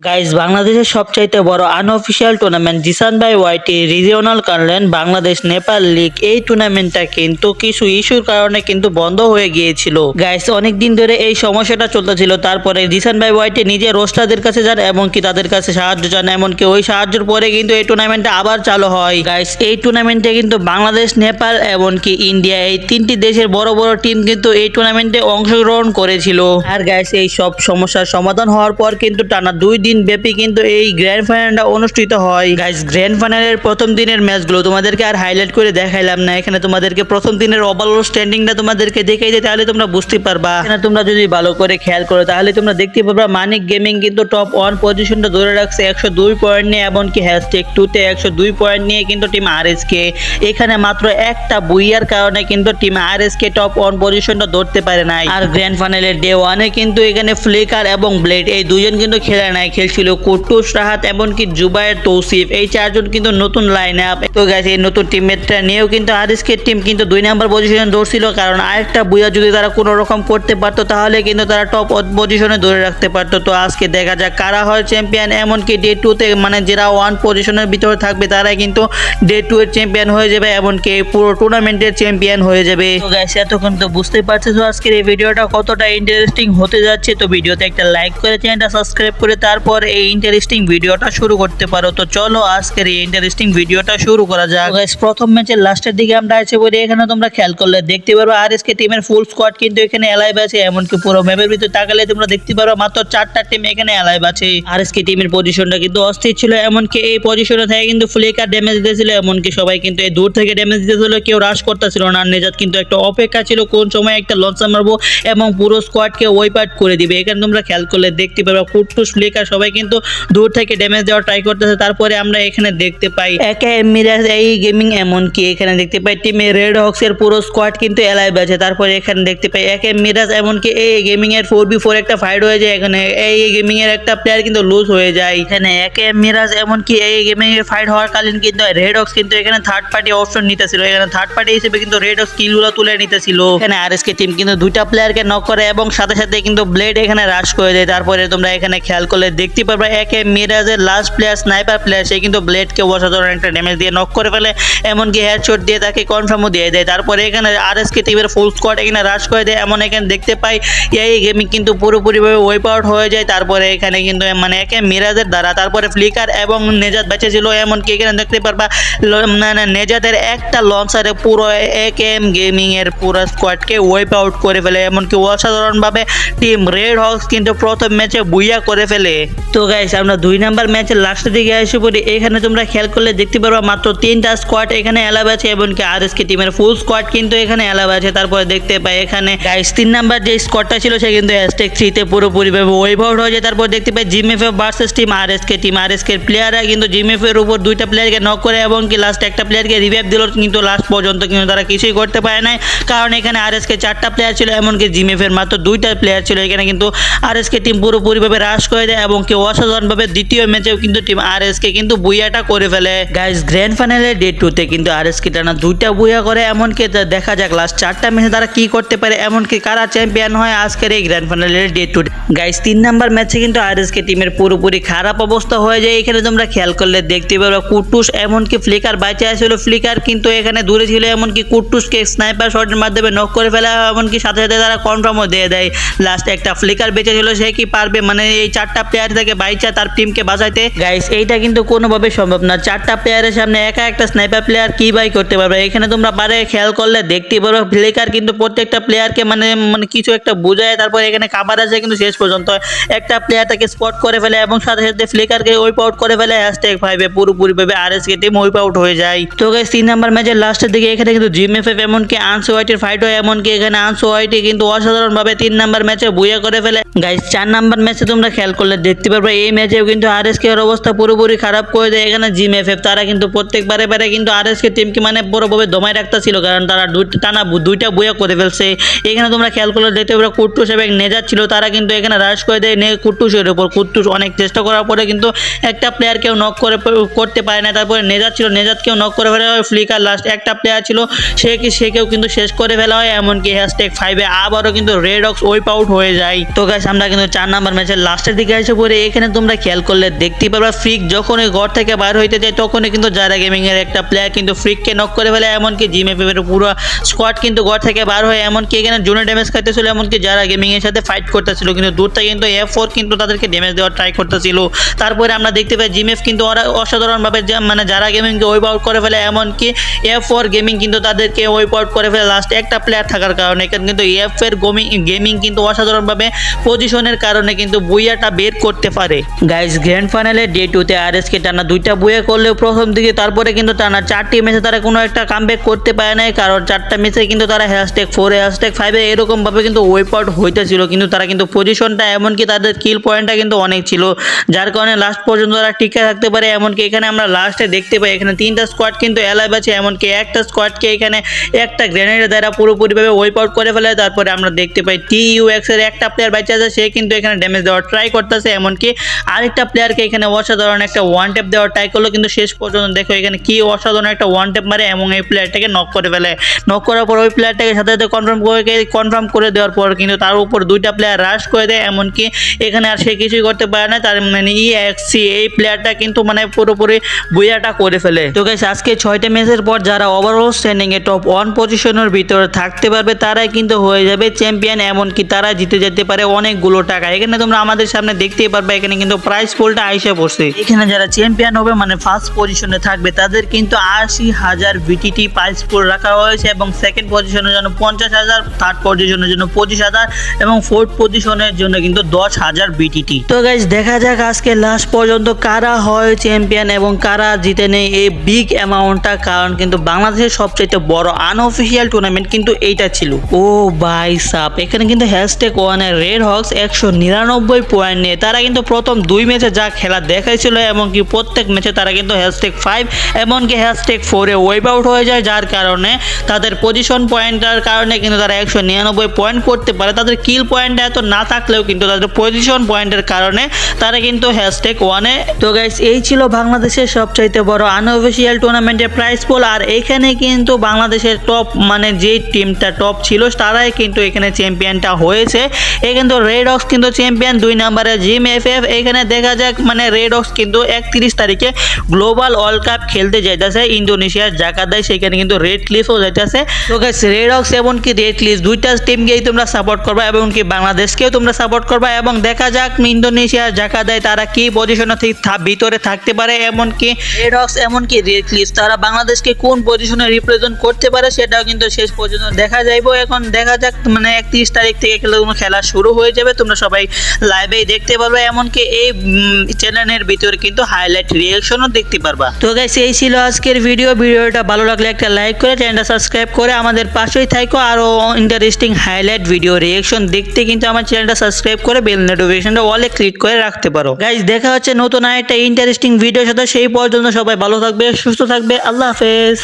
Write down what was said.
Guys বাংলাদেশের সবচাইতে বড় unofficial tournament Jisan by YT regional কারলেন Bangladesh Nepal league. এই টুর্নামেন্টটা কিন্তু কিছু ইস্যুর কারণে কিন্তু বন্ধ হয়ে গিয়েছিল। গাইজ অনেক দিন ধরে এই সমস্যাটা চলতেছিল। তারপরে জিসান বাই ওয়াইটি নিজে রোস্টারদের কাছে যান, এমনকি তাদের কাছে সাহায্য চান, এমনকি ওই সাহায্যের পরে কিন্তু এই টুর্নামেন্টটা আবার চালু হয়। গাইজ এই টুর্নামেন্টে কিন্তু বাংলাদেশ, নেপাল, এমনকি ইন্ডিয়া এই তিনটি দেশের বড় বড় টিম কিন্তু এই টুর্নামেন্টে অংশগ্রহণ করেছিল। আর গাইস এই সব সমস্যার সমাধান হওয়ার পর কিন্তু টানা দুই দিন ব্যাপী কিন্তু এই গ্র্যান্ড ফাইনালটা অনুষ্ঠিত হয়। গাইস গ্র্যান্ড ফাইনালের প্রথম দিনের ম্যাচগুলো তোমাদেরকে আর হাইলাইট করে দেখাইলাম না। এখানে তোমাদেরকে প্রথম দিনের ওভারঅল স্ট্যান্ডিংটা তোমাদেরকে দেখাই দিই, তাহলে তোমরা বুঝতে পারবা। এখানে তোমরা যদি ভালো করে খেয়াল করো, তাহলে তোমরা দেখতে পারবা মানিক গেমিং কিন্তু টপ ওয়ান পজিশনটা ধরে রাখছে একশো দুই পয়েন্ট নিয়ে, এমনকি হ্যাশট্যাগ টুতে একশো দুই পয়েন্ট নিয়ে কিন্তু টিম আর কে এখানে মাত্র একটা বুইয়ার কারণে কিন্তু team R K top one পজিশনটা ধরতে পারে নাই। আর গ্র্যান্ড ফাইনালের ডে ওয়ানে কিন্তু এখানে ফ্লিকার এবং ব্লেড এই দুজন কিন্তু খেলে নাই। খেলছিল কুটুস রাহাত এমনকি জুবায়ের তৌসিফ। এই চারজন কিন্তু নতুন লাইন আপ তো গেছে এই নতুন টিমমেটটা নিয়েও কিন্তু আরিসকে টিম কিন্তু দুই নাম্বার পজিশনে ধরছিল, কারণ আরেকটা বুয়া যদি তারা কোনো রকম করতে পারতো, তাহলে কিন্তু তারা টপ পজিশনে ধরে রাখতে পারতো। তো আজকে দেখা যাক কারা হয় চ্যাম্পিয়ন এমনকি ডে টুতে মানে যারা ওয়ান পজিশনের ভিতরে থাকবে, তারাই কিন্তু ডে টু এর চ্যাম্পিয়ন হয়ে যাবে, এমনকি পুরো টুর্নামেন্টের চ্যাম্পিয়ন হয়ে যাবে। তো গাইস এতক্ষণ তো বুঝতেই পারছ, তো আজকের এই ভিডিওটা কতটা ইন্টারেস্টিং হতে যাচ্ছে। তো ভিডিওতে একটা লাইক করে চ্যানেলটা সাবস্ক্রাইব করে, তারপর এই ইন্টারেস্টিং ভিডিওটা শুরু করতে পারো। তো চলো আজকের এই ইন্টারেস্টিং ভিডিওটা শুরু করা যাক। প্রথম ম্যাচের লাস্টের দিকে আমরা আছে বলে এখানে তোমরা খেয়াল করলে দেখতে পারবে আর এসকে টিমের ফুল স্কোয়াড কিন্তু এখানে অ্যালাইভ আছে এমনকি পুরো ম্যাপের ভিতরে তাকালে তোমরা দেখতে পারো মাত্র চারটা টিম এখানে অ্যালাইভ আছে। আর এসকে টিমের পজিশনটা কিন্তু অস্থির ছিল এমনকি এই পজিশনে থেকে কিন্তু ফ্লেকার ড্যামেজ দিয়েছিল এমনকি সবাই কিন্তু এই দূর থেকে ড্যামেজ দিতেছিল কেউ রাশ করতেছিল না। নেজাত কিন্তু একটা অপেক্ষা ছিল কোন সময় একটা লঞ্চ মারবো এবং পুরো স্কোয়াডকে ওয়াইপ আউট করে দিবে। এখানে তোমরা খেয়াল করলে দেখতে পারবে কুট্টুস ফ্লেকার সবাই কিন্তু দূর থেকে ড্যামেজ দেওয়ার ট্রাই করতেছে। তারপরে আমরা এখানে দেখতে পাই, একে মিরাজ এই গেমিং এমনকি এখানে দেখতে পাই টিমে রেড হক্স এর পুরো স্কোয়াড কিন্তু অ্যালাইভ আছে। তারপরে এখানে দেখতে পাই, একে মিরাজ এমনকি এই গেমিং এর ফোর বি ফোর একটা ফাইট হয়ে যায়। এখানে এই গেমিং এর একটা প্লেয়ার কিন্তু লুজ হয়ে যায়। এখানে একে মিরাজ এমনকি এই গেমিং এর ফাইট হওয়ার কালীন কিন্তু রেড হক্স কিন্তু এখানে থার্ড পার্টি অপশন নিতেছিল। এখানে থার্ড পার্টি হিসেবে কিন্তু রেড হক্স কিলগুলো তুলে নিতেছিল। এখানে আর এস কে টিম কিন্তু দুইটা প্লেয়ারকে নক করে এবং সাথে সাথে কিন্তু ব্লেড এখানে রাশ করে দেয়। তারপরে তোমরা এখানে খেয়াল করলে দেখতে পারবে, একে মিরাজের লাস্ট প্লেয়ার স্নাইপার প্লেয়ার সে কিন্তু ব্লেডকে অসাধারণ একটা ড্যামেজ দিয়ে নক করে ফেলে, এমনকি হেডশট দিয়ে তাকে কনফার্মও দিয়ে দেয়। তারপরে এখানে আর এস কে টিমের ফুল স্কোয়াড এখানে রাশ করে দেয়, এমন এখানে দেখতে পাই, এই গেমিং কিন্তু পুরোপুরিভাবে ওয়াইপ আউট হয়ে যায়। তারপরে এখানে কিন্তু মানে একে মিরাজের দ্বারা, তারপরে ফ্লিকার এবং নেজাত বেঁচে ছিল এমনকি এখানে দেখতে পারবা নেজাতের একটা লঞ্চারে পুরো এক এম গেমিং এর পুরো স্কোয়াডকে ওয়েপ আউট করে ফেলে, এমনকি অসাধারণভাবে টিম রেড হক্স কিন্তু প্রথম ম্যাচে বুইয়া করে ফেলে। তো গাইস আমরা দুই নাম্বার ম্যাচের লাস্টের দিকে এসে পড়ি। এখানে তোমরা খেয়াল করলে দেখতে পারবা মাত্র তিনটা স্কোয়াড এখানে অ্যালাভ আছে, এমনকি আর এস কে টিমের ফুল স্কোয়াড কিন্তু এখানে অ্যালাভ আছে। তারপরে দেখতে পাই এখানে গাইস তিন নাম্বার যে স্কোয়াডটা ছিল, সে কিন্তু হ্যাশট্যাগ থ্রিতে পুরোপুরিভাবে ওয়েভ আউট হয়ে যায় তারপর দেখতে পাই GMF versus team R S K team R S K প্লেয়াররা কিন্তু জিএমএফ এর উপর দুইটা প্লেয়ারকে নক করে এবং কি লাস্ট একটা প্লেয়ারকে রিভাইভ দিল, কিন্তু লাস্ট পর্যন্ত কিন্তু তারা কিছুই করতে পারে নাই। কারণ এখানে আর এস কে চারটা প্লেয়ার ছিল, এমনকি জিএমএফ এর মাত্র দুইটা প্লেয়ার ছিল। এখানে কিন্তু আর এস কে টিম পুরোপুরিভাবে হ্রাস করে দেয় এবং কি অসাধারণভাবে দ্বিতীয় ম্যাচেও কিন্তু টিম আর এস কে কিন্তু বুইয়াটা করে ফেলে। গাইস গ্র্যান্ড ফাইনালের ডে টুতে কিন্তু আর এস কে টানা দুইটা বুইয়া করে এমনকি দেখা যাক লাস্ট চারটা ম্যাচে তারা কি করতে পারে এমনকি কারা চ্যাম্পিয়ন হয় আজকের এই গ্র্যান্ড ফাইনালের ডে টু গাইস তিন নাম্বার ম্যাচে কিন্তু আর এস কে টিমের পুরোপুরি খারাপ অবস্থা হয়ে যায়। এখানে তোমরা খেয়াল করলে দেখতে পারো কুটুস এমনকি ফ্লিকার বাইচে আসছিল ফ্লিকার কিন্তু এখানে দূরে ছিল এমনকি কুটুসকে স্নাইপার শটের মাধ্যমে নক করে ফেলা হয়, এমনকি সাথে সাথে তারা কনফার্মও দিয়ে দেয়। লাস্ট একটা ফ্লিকার বেঁচে ছিল সে কি পারবে? মানে এই চারটা প্লেয়ার থেকে বাইচা তার টিমকে বাঁচাইতে। গাইস এইটা কিন্তু কোনোভাবে সম্ভব না। চারটা প্লেয়ারের সামনে একা একটা স্নাইপার প্লেয়ার কি বাই করতে পারবে? এখানে তোমরা পারে খেয়াল করলে দেখতে পারবে ফ্লিকার কিন্তু প্রত্যেকটা প্লেয়ারকে মানে মানে কিছু একটা বোঝায়, তারপর এখানে কাবার আছে কিন্তু শেষ পর্যন্ত। একটা প্লেয়ার তাকে স্পট করে ফেলে এবং সাথে সাথে ফ্লিকারকে ওয়াইপ আউট করে ফেলে হ্যাশট্যাগ ফাইভে পুরোপুরিভাবে R S K team wipe out হয়ে যায়। তো গাইস তিন নাম্বার ম্যাচের লাস্টের দিকে এখানে কিন্তু জিম এফ এফ এমনকি আনসো হোয়াইটের ফাইট হয়, এমনকি এখানে আনসো হোয়াইটে কিন্তু অসাধারণভাবে তিন নাম্বার ম্যাচে বুয়া করে ফেলে। গাইস চার নাম্বার ম্যাচে তোমরা খেয়াল করলে দেখতে পারবে, এই ম্যাচেও কিন্তু আর এস এর অবস্থা পুরোপুরি খারাপ করে দেয়। এখানে জিম এফ এফ, তারা কিন্তু প্রত্যেকবারে বারে কিন্তু আর এস কে টিমকে মানে বড়ভাবে দমায় রাখতেছিল, কারণ তারা টানা দুইটা বুয়া করে ফেলছে। এখানে তোমরা খেয়াল করলে দেখতে পারবে কুট্টুস এবং নেজার ছিল, তারা কিন্তু এখানে রাশ করে দেয় নে কুট্টুসের উপর। কুট্টুস অনেক চেষ্টা করার পরে কিন্তু একটা প্লেয়ার কেউ নক করে করতে পারে না। তারপরে নেজার ছিল নেজাত কেউ নক করে ফেলা হয় ফ্লিকার লাস্ট একটা প্লেয়ার ছিল, সে কি, সে কেউ কিন্তু শেষ করে ফেলা হয়, এমনকি হ্যাশট্যাগ ফাইভে আবারও কিন্তু রেড অক্স ওয়াইপ আউট হয়ে যায়। তো গাইস আমরা কিন্তু চার নাম্বার ম্যাচের লাস্টের দিকে এসে পড়ি তারপরে এখানে তোমরা খেয়াল করলে দেখতে পারবা ফ্রিক যখন ওই ঘর থেকে বার হইতে যায়, তখনই কিন্তু যারা গেমিং এর একটা প্লেয়ার কিন্তু ফ্রিককে নক করে ফেলে, এমনকি জিমে পেপের পুরো স্কোয়াড কিন্তু ঘর থেকে বার হয়ে, এমনকি এখানে জোনে ড্যামেজ খাইতেছিল, এমনকি যারা গেমিং এর সাথে ফাইট করতেছিল, কিন্তু দূর থেকে কিন্তু এফ ফোর কিন্তু তাদেরকে ড্যামেজ দেওয়ার ট্রাই করতেছিল। তারপরে আমরা দেখতে পাই জিমেফ কিন্তু ওরা অসাধারণভাবে মানে যারা গেমিংকে ওয়েব আউট করে ফেলে, এমনকি এফ ফোর গেমিং কিন্তু তাদেরকে ওয়েব আউট করে ফেলে লাস্ট একটা প্লেয়ার থাকার কারণে, এখানে কিন্তু এফ এর গেমিং কিন্তু অসাধারণভাবে পজিশনের কারণে কিন্তু বুইয়াটা বের করতে পারে। গাইজ গ্র্যান্ড ফাইনালে ডে টুতে আর এসকে টানা দুইটা বইয়ে করলেও প্রথম দিকে, তারপরে কিন্তু টানা চারটি ম্যাচে তারা কোনো একটা কামব্যাক করতে পারে নাই, কারণ চারটা ম্যাচে কিন্তু তারা হ্যাশট্যাগ ফোরে হ্যাশট্যাগ ফাইভে এরকমভাবে কিন্তু ওয়েপ আউট হইতেছিল। কিন্তু তারা কিন্তু পজিশনটা এমনকি তাদের কিল পয়েন্টটা কিন্তু অনেক ছিল, যার কারণে লাস্ট পর্যন্ত তারা টিকে থাকতে পারে। এমনকি এখানে আমরা লাস্টে দেখতে পাই, এখানে তিনটা স্কোয়াড কিন্তু অ্যালাইভ আছে, এমনকি একটা স্কোয়াডকে এখানে একটা গ্রেনেডের দ্বারা পুরোপুরিভাবে ওয়েপ আউট করে ফেলে। তারপরে আমরা দেখতে পাই টি ইউএক্স এর একটা প্লেয়ার বাইচে আছে, সে কিন্তু এখানে ড্যামেজ দেওয়ার ট্রাই করতেছে এমনকি আরেকটা প্লেয়ারকে এখানে অসাধারণ একটা ওয়ান ট্যাপ দেওয়ার ট্রাই করল, কিন্তু শেষ পর্যন্ত দেখো এখানে কি অসাধারণ একটা ওয়ান ট্যাপ মারে এবং এই প্লেয়ারটাকে নক করে ফেলে। নক করার পর ওই প্লেয়ারটাকে সাথে সাথে কনফার্ম করে কনফার্ম করে দেওয়ার পর কিন্তু তার উপর দুইটা প্লেয়ার রাশ করে দেয়, এমনকি এখানে আর সে কিছুই করতে পারে না। তার মানে ইএক্সি এই প্লেয়ারটা কিন্তু মানে পুরোপুরি বুইয়াটা করে ফেলে। তো গাইস আজকে ছয়টা ম্যাচের পর যারা ওভারঅল স্ট্যান্ডিং এ টপ ওয়ান পজিশনের ভিতরে থাকতে পারবে, তারাই কিন্তু হয়ে যাবে চ্যাম্পিয়ন এমনকি তারা জিতে যেতে পারে অনেকগুলো টাকা। এখানে তোমরা আমাদের সামনে দেখতেই পারবে, এখানে কিন্তু প্রাইস পোলটা আইসে পড়ছে এখানে যারা চ্যাম্পিয়ন হবে মানে ফার্স্ট পজিশনে থাকবে, তাদের কিন্তু আশি হাজার বিটিটি প্রাইস পোল রাখা হয়েছে এবং সেকেন্ড পজিশনের জন্য পঞ্চাশ হাজার থার্ড পজিশনের জন্য পঁচিশ হাজার এবং ফোর্থ পজিশনের জন্য কিন্তু দশ হাজার বিটিটি তো গাইজ দেখা যাক আজকে লাস্ট পর্যন্ত কারা হয় চ্যাম্পিয়ন এবং কারা জিতে নেই এই বিগ অ্যামাউন্টটা কারণ কিন্তু বাংলাদেশের সবচেয়ে বড় আনঅফিসিয়াল টুর্নামেন্ট কিন্তু এইটা ছিল। ও বাই সাপ, এখানে কিন্তু হ্যাশট্যাগ ওয়ানের রেড হক্স একশো নিরানব্বই পয়েন্ট নিয়ে, তারা কিন্তু প্রথম দুই ম্যাচে যা খেলা দেখাইছিল এমনকি প্রত্যেক ম্যাচে তারা কিন্তু হ্যাশট্যাগ ফাইভ এমনকি হ্যাশট্যাগ ফোরে ওয়েব আউট হয়ে যায়, যার কারণে তাদের পজিশন পয়েন্টের কারণে কিন্তু তারা একশো নিরানব্বই পয়েন্ট করতে পারে। তাদের কিল পয়েন্ট এত না থাকলেও কিন্তু তাদের পজিশন পয়েন্টের কারণে তারা কিন্তু হ্যাশট্যাগ ওয়ানে তো গাইস এই ছিল বাংলাদেশের সবচাইতে বড় আনঅফিসিয়াল টুর্নামেন্টের প্রাইস পোল আর এখানে কিন্তু বাংলাদেশের টপ মানে যে টিমটা টপ ছিল, তারাই কিন্তু এখানে চ্যাম্পিয়নটা হয়েছে। এই কিন্তু রেড অক্স কিন্তু চ্যাম্পিয়ন দুই নম্বরে জিম এফ এফ এখানে দেখা যাক মানে রেড অক্স কিন্তু একত্রিশ তারিখে গ্লোবাল ওয়ার্ল্ড কাপ খেলতে যাইতেছে ইন্দোনেশিয়ার জাকাতায় সেখানে কিন্তু রেড ক্লিফও যাইতেছে। তো রেড অক্স এমনকি রেড ক্লিফ দুইটা টিমকেই তোমরা সাপোর্ট করবা এবং কি বাংলাদেশকেও তোমরা সাপোর্ট করবা এবং দেখা যাক ইন্দোনেশিয়ার জাকাতায় তারা কি পজিশনে ভিতরে থাকতে পারে, এমনকি রেড অক্স এমনকি রেড ক্লিফ তারা বাংলাদেশকে কোন পজিশনে রিপ্রেজেন্ট করতে পারে সেটাও কিন্তু শেষ পর্যন্ত দেখা যাইব। এখন দেখা যাক মানে একত্রিশ তারিখ থেকে খেলা শুরু হয়ে যাবে, তোমরা সবাই লাইভেই দেখতে পারবে। এমনকি এই চ্যানেলের ভিতরে কিন্তু হাইলাইট রিয়াকশনও দেখতে পারবা। তো গাইস এই ছিল আজকের ভিডিও ভিডিওটা ভালো লাগলে একটা লাইক করে চ্যানেলটা সাবস্ক্রাইব করে আমাদের পাশেই থাকো আরও ইন্টারেস্টিং হাইলাইট ভিডিও রিয়াকশন দেখতে কিন্তু আমার চ্যানেলটা সাবস্ক্রাইব করে বেল নোটিফিকেশনটা অলে ক্লিক করে রাখতে পারো। গাইস দেখা হচ্ছে নতুন আরেকটা ইন্টারেস্টিং ভিডিওর সাথে। সেই পর্যন্ত সবাই ভালো থাকবে, সুস্থ থাকবে। আল্লাহ হাফেজ।